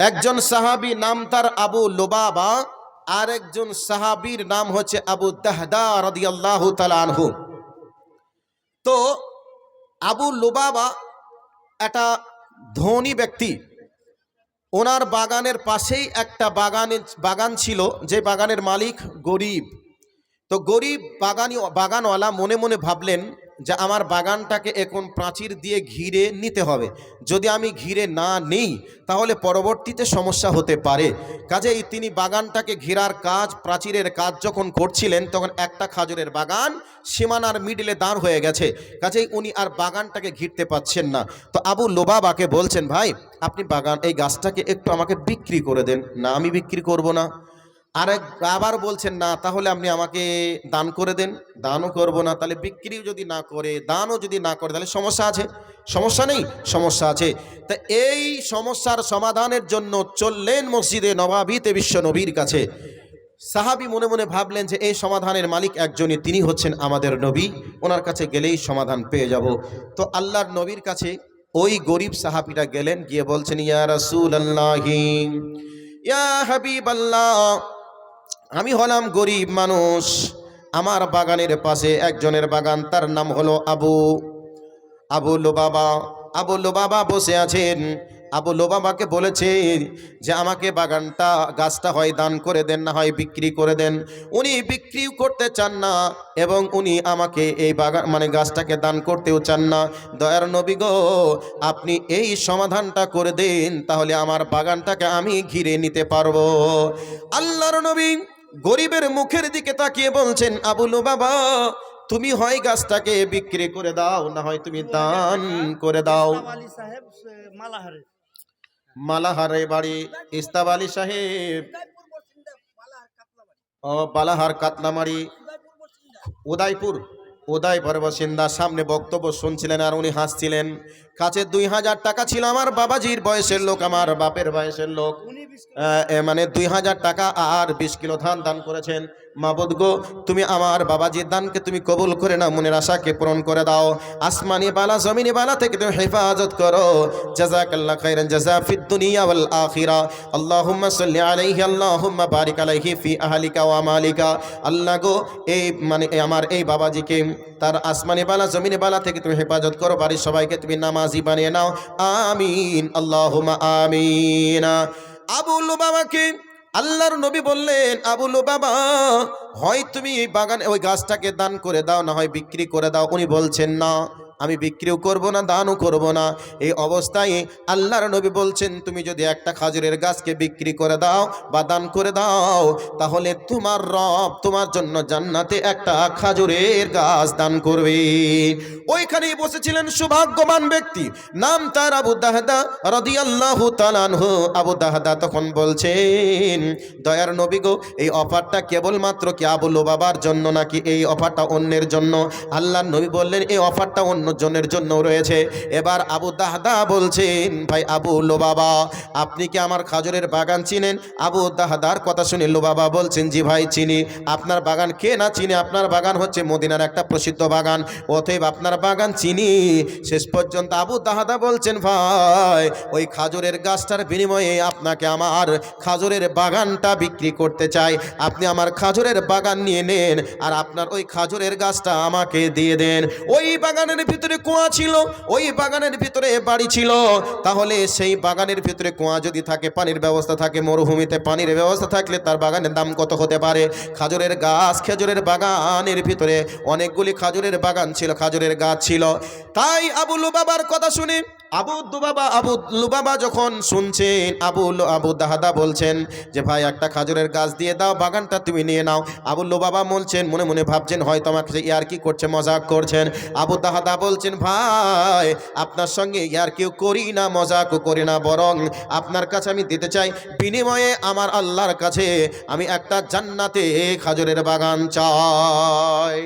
একজন সাহাবী নাম তার আবু লোবাবা আর একজন সাহাবীর নাম হচ্ছে আবু দাহদা আনহু। তো আবু লোবাবা একটা ধনী ব্যক্তি। ওনার বাগানের পাশেই একটা বাগানের বাগান ছিল, যে বাগানের মালিক গরিব। তো গরিব বাগানি, বাগানওয়ালা মনে মনে ভাবলেন যে আমার বাগানটাকে এখন প্রাচীর দিয়ে ঘিরে নিতে হবে। যদি আমি ঘিরে না নিই, তাহলে পরবর্তীতে সমস্যা হতে পারে। কাজেই তিনি বাগানটাকে ঘেরার কাজ, প্রাচীরের কাজ যখন করছিলেন, তখন একটা খাজুরের বাগান সীমানার মিডিলে দাঁড় হয়ে গেছে। কাজেই উনি আর বাগানটাকে ঘিরতে পাচ্ছেন না। তো আবু লোবাবাকে বলছেন, ভাই, আপনি বাগান, এই গাছটাকে একটু আমাকে বিক্রি করে দেন। না, আমি বিক্রি করব না। আরেক আবার বলছেন, না, তাহলে আপনি আমাকে দান করে দেন। দানও করব না, তাহলে বিক্রিও যদি না করে, দানও যদি না করে, তাহলে সমস্যা আছে? সমস্যা নেই, সমস্যা আছে। তা এই সমস্যার সমাধানের জন্য চললেন মসজিদে নবাবিতে বিশ্ব নবীর কাছে। সাহাবি মনে মনে ভাবলেন যে, এই সমাধানের মালিক একজনই, তিনি হচ্ছেন আমাদের নবী, ওনার কাছে গেলেই সমাধান পেয়ে যাব। তো আল্লাহর নবীর কাছে ওই গরিব সাহাবিটা গেলেন, গিয়ে বলছেন, ইয়া রাসূল ইয়া হাবিব আল্লাহ আমি হলাম গরিব মানুষ। আমার বাগানের পাশে একজনের বাগান, তার নাম হলো আবু। আবু লোবাবা। আবু লোবাবা বসে আছেন। আবু লোবাবাকে বলেছে যে, আমাকে বাগানটা, গাছটা হয় দান করে দেন, না হয় বিক্রি করে দেন। উনি বিক্রিও করতে চান না এবং উনি আমাকে এই বাগান মানে গাছটাকে দান করতেও চান না। দয়ার নবী গো, আপনি এই সমাধানটা করে দিন, তাহলে আমার বাগানটাকে আমি ঘিরে নিতে পারব। আল্লাহর নবী গরিবের মুখের দিকে তাকিয়ে বলছেন আবুলু বাবা তুমি হয় গাছটাকে বিক্রি করে দাও না হয় তুমি দান করে দাও। মালাহারে। বাড়ি ইস্তাব আলী সাহেব। ও বালাহার কাতলামারি। উদয়পুর উদয়পুর বাসিন্দা সামনে বক্তব্য শুনছিলেন আর উনি হাসছিলেন। কাছে দুই হাজার টাকা ছিল আমার বাবাজির বয়সের লোক আমার বাপের বয়সের লোক। মানে দুই হাজার টাকা আর বিশ কিলো ধান দান করেছেন। মাবুদ গো তুমি আমার বাবাজির দানকে তুমি কবুল করে নাও মনের আশাকে পূরণ করে দাও। আসমানি বালা জমিনি বালা থেকে তুমি হেফাজত করো। খাইরান জাজা ফিদ দুনিয়া ওয়াল আখিরা। আল্লাহুম্মা সাল্লি আলাইহি আল্লাহুম্মা বারিক আলাইহি ফি আহলিকা ওয়া মালিকা আল্লাহ গো এই মানে আমার এই বাবাজিকে তার আসমানি বালা, জমিনে বালা থেকে তুমি হেফাজত করো, বাড়ির সবাইকে তুমি নামাজি বানিয়ে নাও। আমিন আল্লাহ আমিন। আবুল বাবাকে আল্লাহর নবী বললেন আবুল বাবা হয় তুমি বাগানে ওই গাছটাকে দান করে দাও, না হয় বিক্রি করে দাও। উনি বলছেন, না। আমি বিক্রিও করব না, দানও করব না। এই অবস্থায় আল্লাহর নবী বলছেন, তুমি যদি একটা খাজুরের গাছকে বিক্রি করে দাও বা দান করে দাও, তাহলে তোমার রব তোমার জন্য জান্নাতে একটা খাজুরের গাছ দান করবে। ওইখানেই বসেছিলেন সৌভাগ্যবান ব্যক্তি। নাম তার আবু দাহদা রাদিয়াল্লাহু তাআলাহু আবু দাহদা তখন বলছেন, দয়ার নবী গো, এই অফারটা কেবলমাত্র কি আবু বাবার জন্য নাকি এই অফারটা অন্যের জন্য? আল্লাহর নবী বললেন, এই অফারটা অন্য জনের জন্য রয়েছে। এবার আবু দাহদা বলছেন, ভাই আবু বাবা আপনি কি আমার খাজুরের বাগান চিনেন? আবু দাহদার কথা শুনে বাবা বলছেন, জি ভাই, চিনি। আপনার বাগান কে না চিনে? আপনার বাগান হচ্ছে মদিনার একটা প্রসিদ্ধ বাগান। অতএব আপনার বাগান চিনি। শেষ পর্যন্ত আবু দাহাদা বলছেন, ভাই, ওই খাজুরের গাছটার বিনিময়ে আপনাকে আমার খাজুরের বাগানটা বিক্রি করতে চাই। আপনি আমার খাজুরের বাগান নিয়ে নেন আর আপনার ওই খাজুরের গাছটা আমাকে দিয়ে দেন। ওই বাগানের ভিতরে কুয়া ছিল, ওই বাগানের ভিতরে বাড়ি ছিল। তাহলে সেই বাগানের ভিতরে কুয়া যদি থাকে, পানির ব্যবস্থা থাকে, মরুভূমিতে পানির ব্যবস্থা থাকলে তার বাগানের দাম কত হতে পারে? খাজুরের গাছ, খেজুরের বাগানের ভিতরে অনেকগুলি খাজুরের বাগান ছিল, খাজুরের গাছ ছিল। তাই আবুলু বাবার কথা শুনে আবু দুবাবা, আবু লুবাবা যখন শুনছেন, আবু আবু দাহাদা বলছেন যে, ভাই, একটা খাজুরের গাছ দিয়ে দাও, বাগানটা তুমি নিয়ে নাও। আবু লুবাবা বলছেন, মনে মনে ভাবছেন, হয়তো আমাকে ইয়ার কি করছে, মজাক করছেন। আবু দাহাদা বলছেন, ভাই, আপনার সঙ্গে ইয়ার কেউ করি না, মজাকও করি না, বরং আপনার কাছে আমি দিতে চাই, বিনিময়ে আমার আল্লাহর কাছে আমি একটা জান্নাতে খাজুরের বাগান চাই।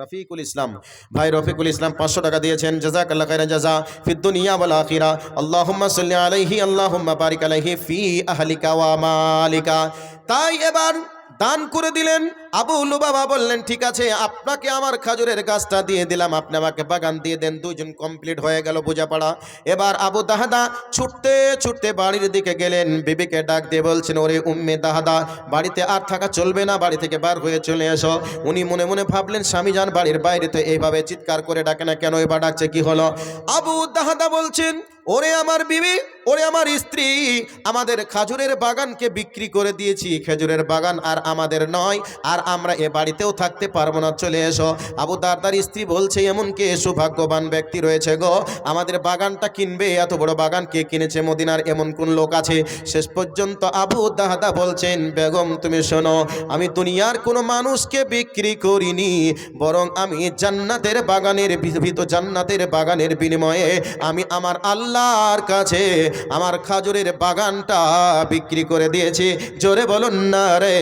রফিকুল ইসলাম। ভাই রফিকুল ইসলাম পাঁচশো টাকা দিয়েছেন। জাজাক আল্লাহ খাইরা জাজা ফিদ দুনিয়া ওয়াল আখিরা। আল্লাহ সাল্লি আলাইহি, আল্লাহুম্মা বারিক আলাইহি ফি আহলিকা ওয়া মালিকা। তাই এবার দান করে দিলেন। আবু লুবাবা বললেন, ঠিক আছে, আপনাকে আমার খাজুরের গাছটা দিয়ে দিলাম। আপনি আমাকে বাগান দিয়ে দেন দুজন কমপ্লিট হয়ে গেল বোঝাপড়া। এবার আবু দাহাদা ছুটতে ছুটতে বাড়ির দিকে গেলেন। বিবিকে ডাক দিয়ে বলছেন, ওরে উম্মে দাহাদা, বাড়িতে আর থাকা চলবে না, বাড়ি থেকে বার হয়ে চলে এসো। উনি মনে মনে ভাবলেন, স্বামী যান, বাড়ির বাইরে তো এইভাবে চিৎকার করে ডাকে না কেন? এবার ডাকছে, কি হলো? আবু দাহাদা বলছেন, ওরে আমার বিবি ওরে আমার স্ত্রী, আমাদের খাজুরের বাগানকে বিক্রি করে দিয়েছি। খেজুরের বাগান আর আমাদের নয়, আর আমরা এ বাড়িতেও থাকতে পারব না। চলে এসো। আবু দারদার স্ত্রী বলছে, এমন কে সৌভাগ্যবান ব্যক্তি রয়েছে গো। আমাদের বাগানটা কিনবে, এত বড় বাগান কে কিনেছে মদিনার এমন কোন লোক আছে? শেষ পর্যন্ত আবু দাহাদা বলছেন, বেগম, তুমি শোনো, আমি দুনিয়ার কোনো মানুষকে বিক্রি করিনি, বরং আমি জান্নাতের বাগানের ভিত জান্নাতের বাগানের বিনিময়ে আমি আমার আল্লাহর কাছে আমার খাজুরের বাগানটা বিক্রি করে দিয়েছি। জোরে বলুন না রে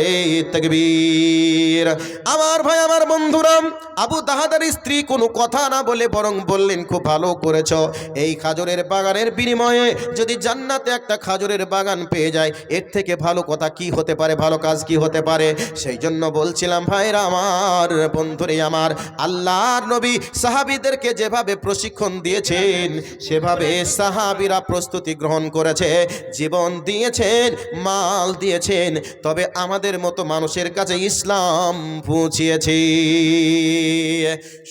তকবীর। আমার ভাই, আমার বন্ধুরাম আবু দাহাদার স্ত্রী কোনো কথা না বলে বরং বললেন, খুব ভালো করেছ। এই খাজুরের বাগানের বিনিময়ে যদি জান্নাতে একটা খাজুরের বাগান পেয়ে যায়, এর থেকে ভালো কথা কি হতে পারে? ভালো কাজ কি হতে পারে? সেই জন্য বলছিলাম ভাইরা আমার, বন্ধুরে আমার, আল্লাহর নবী সাহাবিদেরকে যেভাবে প্রশিক্ষণ দিয়েছেন, সেভাবে সাহাবিরা প্রস্তুতি গ্রহণ করেছে, জীবন দিয়েছেন, মাল দিয়েছেন, তবে আমাদের মতো মানুষের কাছে ইসলাম পৌঁছিয়েছে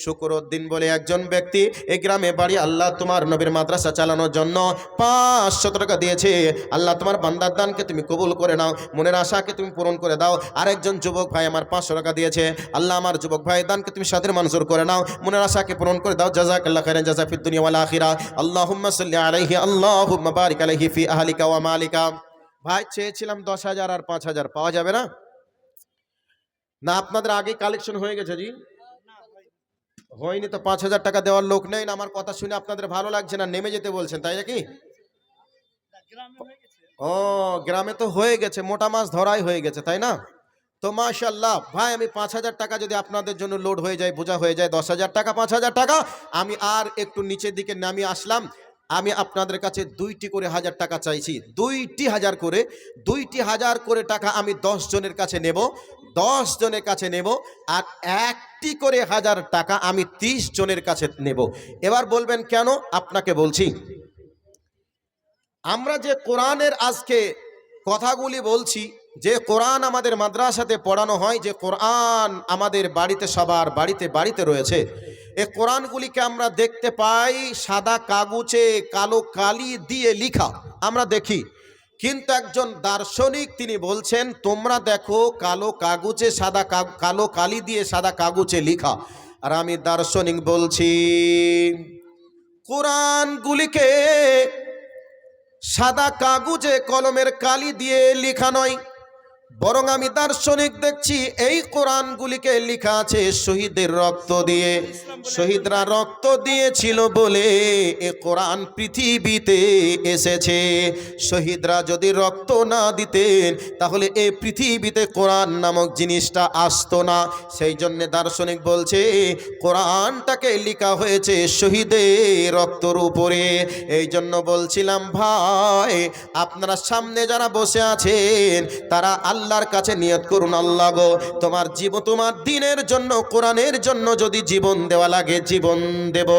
শুকরুদ্দিন বলে একজন ব্যক্তি এই গ্রামে বাড়ি আল্লাহ তোমার নবীর মাদ্রাসা চালানোর জন্য পাঁচশো টাকা দিয়েছে। আল্লাহ তোমার বান্দার দানকে তুমি কবুল করে নাও, মনের আশাকে তুমি পূরণ করে দাও। আরেকজন যুবক ভাই আমার পাঁচশো টাকা দিয়েছে। আল্লাহ আমার যুবক ভাই দানকে তুমি সাদের মানুষের করে নাও, মনের আশাকে পূরণ করে দাও। জাজাক আল্লাহ খাইরান জাজা ফিদ দুনিয়া আখিরা আলাইহি, আল্লাহুম্মা বারিক আলাইহি ফি আহলিকা ওয়া মালিকা। ভাই, চেয়েছিলাম দশ হাজার আর পাঁচ হাজার, পাওয়া যাবে না? না, আপনাদের আগে কালেকশন হয়ে গেছে জি? হয়নি তো, পাঁচ হাজার টাকা দেওয়ার লোক নেই। না, আমার কথা শুনে আপনাদের ভালো লাগছে না, নেমে যেতে বলছেন, তাই নাকি? ও, গ্রামে তো হয়ে গেছে, মোটা মাছ ধরাই হয়ে গেছে, তাই না? তো মাশাল্লাহ ভাই, আমি পাঁচ হাজার টাকা যদি আপনাদের জন্য লোড হয়ে যায়, বোঝা হয়ে যায়, দশ হাজার টাকা, পাঁচ হাজার টাকা, আমি আর একটু নিচের দিকে নামিয়ে আসলাম। আমি আপনাদের কাছে দুইটি করে হাজার টাকা চাইছি। দুইটি হাজার করে, দুইটি হাজার করে টাকা আমি দশ জনের কাছে নেব, দশ জনের কাছে নেব, আর একটি করে হাজার টাকা আমি ত্রিশ জনের কাছে নেব। এবার বলবেন কেন? আপনাকে বলছি, আমরা যে কোরআনের আজকে কথাগুলি বলছি, যে কোরআন আমাদের মাদ্রাসাতে পড়ানো হয়, যে কোরআন আমাদের বাড়িতে সবার বাড়িতে বাড়িতে রয়েছে এ কোরআনগুলিকে আমরা দেখতে পাই সাদা কাগজে, কালো কালি দিয়ে লিখা। আমরা দেখি। কিন্তু একজন দার্শনিক তিনি বলছেন, তোমরা দেখো কালো কাগজে সাদা কালো কালি দিয়ে সাদা কাগজে লিখা। আর আমি দার্শনিক বলছি, কোরআনগুলিকে সাদা কাগজে কলমের কালি দিয়ে লেখা নয়। বরং আমি দার্শনিক দেখছি, এই কোরআনগুলিকে লেখা আছে শহীদের রক্ত দিয়ে। শহীদরা রক্ত দিয়েছিল বলে এ কোরআন পৃথিবীতে এসেছে। শহীদরা যদি রক্ত না দিতেন, তাহলে এ পৃথিবীতে কোরআন নামক জিনিসটা আসতো না। সেই জন্য দার্শনিক বলছে, কোরআনটাকে লেখা হয়েছে শহীদের রক্তর উপরে। এই জন্য বলছিলাম, ভাই, আপনারা সামনে যারা বসে আছেন, তারা আল্লাহর কাছে নিয়ত করুন, আল্লাহ গো, তোমার জীবন তোমার দিনের জন্য, কোরআনের জন্য যদি জীবন দেওয়া লাগে, জীবন দেব।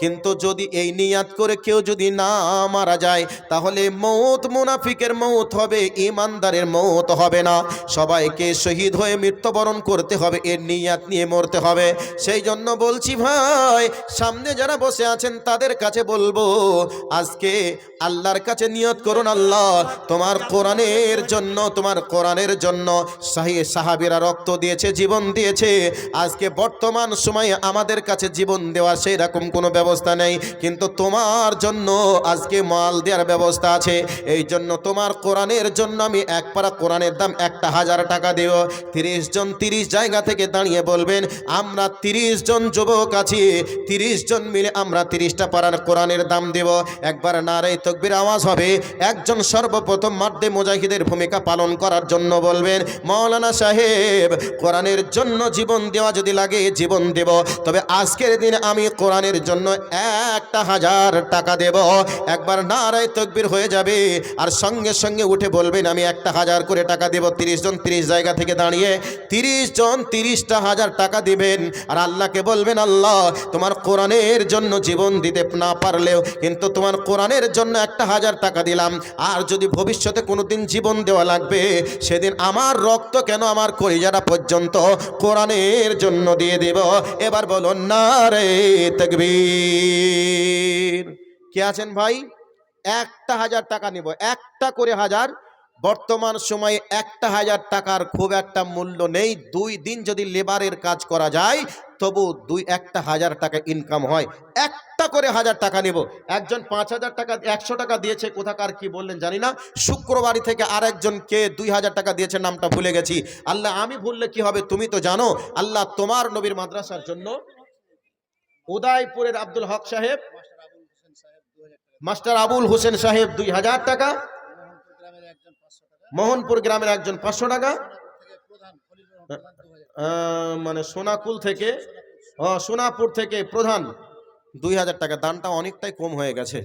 কিন্তু যদি এই নিয়াত করে কেউ যদি না মারা যায়, তাহলে মৌত মুনাফিকের মৌত হবে ইমানদারের মৌত হবে না। সবাইকে শহীদ হয়ে মৃত্যুবরণ করতে হবে, এর নিয়াত নিয়ে মরতে হবে। সেই জন্য বলছি ভাই, সামনে যারা বসে আছেন, তাদের কাছে বলব, আজকে আল্লাহর কাছে নিয়ত করুন, আল্লাহ, তোমার কোরআনের জন্য, তোমার কোরআনের জন্য সাহি সাহাবিরা রক্ত দিয়েছে, জীবন দিয়েছে। আজকে বর্তমান সময়ে আমাদের কাছে জীবন দেওয়া সেই রকম কোনো ব্যবস্থা নেই। কিন্তু তোমার জন্য আজকে মাল দেওয়ার ব্যবস্থা আছে। এই জন্য তোমার কোরআনের জন্য আমি এক পারা কোরআনের দাম একটা হাজার টাকা দেব। তিরিশ জন তিরিশ জায়গা থেকে দাঁড়িয়ে বলবেন, আমরা তিরিশ জন যুবক আছি। তিরিশ জন মিলে আমরা তিরিশটা পাড়ার কোরআনের দাম দেব। একবার নারে তকবির আওয়াজ হবে। একজন সর্বপ্রথম মাধ্যে মুজাহিদের ভূমিকা পালন করার জন্য জন্য বলবেন, মৌলানা সাহেব, কোরআনের জন্য জীবন দেওয়া যদি লাগে, জীবন দেব। তবে আজকের দিন আমি কোরআনের জন্য একটা হাজার টাকা দেব। একবার নারায় তকবির হয়ে যাবে আর সঙ্গে সঙ্গে উঠে বলবেন, আমি একটা হাজার করে টাকা দেব। তিরিশ জন তিরিশ জায়গা থেকে দাঁড়িয়ে তিরিশ জন তিরিশটা হাজার টাকা দিবেন। আর আল্লাহকে বলবেন, আল্লাহ, তোমার কোরআনের জন্য জীবন দিতে না পারলেও কিন্তু তোমার কোরআনের জন্য একটা হাজার টাকা দিলাম। আর যদি ভবিষ্যতে কোনো দিন জীবন দেওয়া লাগবে, সেদিন আমার রক্ত কেন আমার কলিজারা পর্যন্ত কোরআনের জন্য দিয়ে দেব? এবার বলুন না রে তকবীর। কে আছেন ভাই? একটা হাজার টাকা নিব, একটা করে হাজার বর্তমান সময়ে একটা হাজার টাকার খুব একটা মূল্য নেই। দুই দিন যদি লেবারের কাজ করা যায়, তবু দুই একটা হাজার টাকা ইনকাম হয়। একটা করে হাজার টাকা নেব। একজন পাঁচ হাজার টাকা, একশো টাকা দিয়েছে, কোথাকার কি বললেন জানি না। শুক্রবারই থেকে আর কে দুই হাজার টাকা দিয়েছে, নামটা ভুলে গেছি। আল্লাহ, আমি ভুললে কি হবে তুমি তো জানো, আল্লাহ তোমার নবীর মাদ্রাসার জন্য উদয়পুরের আব্দুল হক সাহেব, মাস্টার আবুল হোসেন সাহেব দুই হাজার টাকা মোহনপুর গ্রামের একজন পাঁচশো টাকা। মানে সোনাকুল থেকে সোনাপুর থেকে প্রধান দুই হাজার টাকা। দানটা অনেকটাই কম হয়ে গেছে।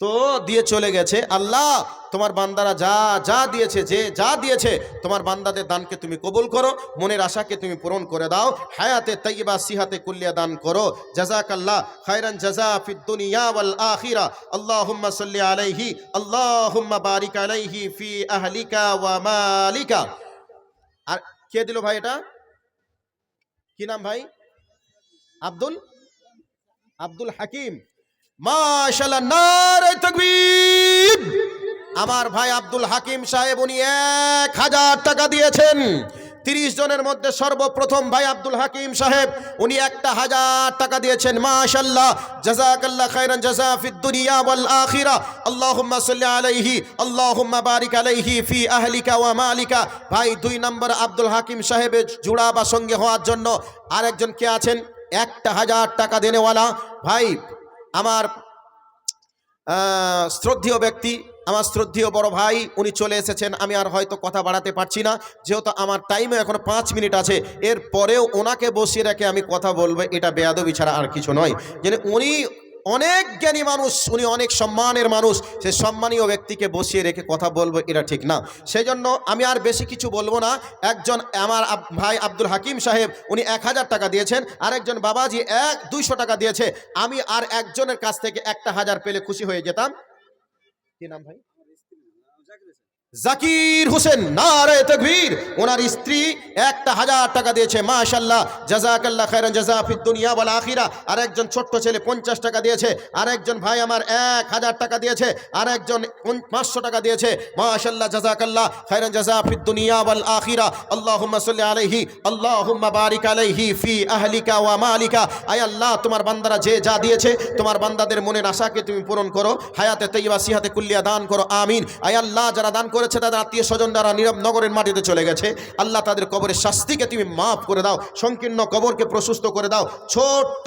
তো দিয়ে চলে গেছে, আল্লাহ, তোমার বান্দারা যা যা দিয়েছে, যে যা দিয়েছে, তোমার বান্দাদের দানকে তুমি কবুল করো, মনের আশাকে তুমি পূরণ করে দাও, হায়াতে তৈবা সিহাতে কুল্লিয়া দান করো জাজাক আল্লাহ খায়রান জাজা ফিদ দুনিয়া ওয়াল আখিরা, আল্লাহুম্মা সাল্লি আলাইহি, আল্লাহুম্মা বারিক আলাইহি ফি আহলিকা ওয়া মালিকা। আর কে দিল ভাই এটা? কি নাম ভাই? আব্দুল? আব্দুল হাকিম। মাশাল্লাহ আমার ভাই আব্দুল হাকিম সাহেব, উনি এক হাজার টাকা দিয়েছেন। তিরিশ জনের মধ্যে সর্বপ্রথম ভাই আব্দুল হাকিম সাহেব, উনি একটা হাজার টাকা দিয়েছেন। মাশাল্লাহ দুনিয়া আখিরা। আলাইহি বারিক আলাইহি ফি ওয়া ভাই, দুই নম্বর আব্দুল হাকিম সাহেবের জুড়া বা সঙ্গে হওয়ার জন্য আরেকজন কে আছেন? একটা হাজার টাকা দেনেওয়ালা। ভাই আমার শ্রদ্ধীয় ব্যক্তি, আমার শ্রদ্ধীয় বড় ভাই, উনি চলে এসেছেন, আমি আর হয়তো কথা বাড়াতে পারছি না। যেহেতু আমার টাইমে এখন পাঁচ মিনিট আছে এর পরেও ওনাকে বসিয়ে রেখে আমি কথা বলব, এটা বেয়াদবি ছাড়া আর কিছু নয়। যে উনি অনেক জ্ঞানী মানুষ, উনি অনেক সম্মানের মানুষ। সে সম্মানীয় ব্যক্তিকে বসিয়ে রেখে কথা বলব, এটা ঠিক না। সেই জন্য আমি আর বেশি কিছু বলব না। একজন আমার ভাই আব্দুল হাকিম সাহেব, উনি এক হাজার টাকা দিয়েছেন। আরেকজন বাবাজি এক দুইশো টাকা দিয়েছে। আমি আর একজনের কাছ থেকে একটা হাজার পেলে খুশি হয়ে যেতাম। কি নাম ভাই? জাকির হোসেন, নারে তকবীর। ওনার স্ত্রী একটা হাজার টাকা দিয়েছে মাশাল্লাহ জাজাকাল্লাহ খায়রান জাজা ফিদ দুনিয়া ওয়াল আখিরা। আরেকজন ছোট্ট ছেলে পঞ্চাশ টাকা দিয়েছে, আরেকজন ভাই আমার এক হাজার টাকা দিয়েছে, আরেকজন পন- পাঁচশো টাকা দিয়েছে। মাশাল্লাহ জাজাকাল্লাহ খায়রান জাজা ফিদ দুনিয়া ওয়াল আখিরা। আল্লাহুম্মা সাল্লি আলাইহি, আল্লাহুম্মা বারিক আলাইহি ফি আহলিকা ওয়া মালিকা। আয় আল্লাহ, তোমার বান্দারা যে যা দিয়েছে, তোমার বান্দাদের মনের আশাকে তুমি পূরণ করো। হায়াতে তৈবা সিহাতে কুল্লিয়া দান করো, আমিন। আয় আল্লাহ, যারা দান করেছে তাদের আত্মীয় স্বজন নীরব নগরের মাটিতে চলে গেছে। আল্লাহ তাদের কবরের শাস্তিকে তুমি মাফ করে দাও, সংকীর্ণ কবরকে প্রশস্ত করে দাও। ছোট্ট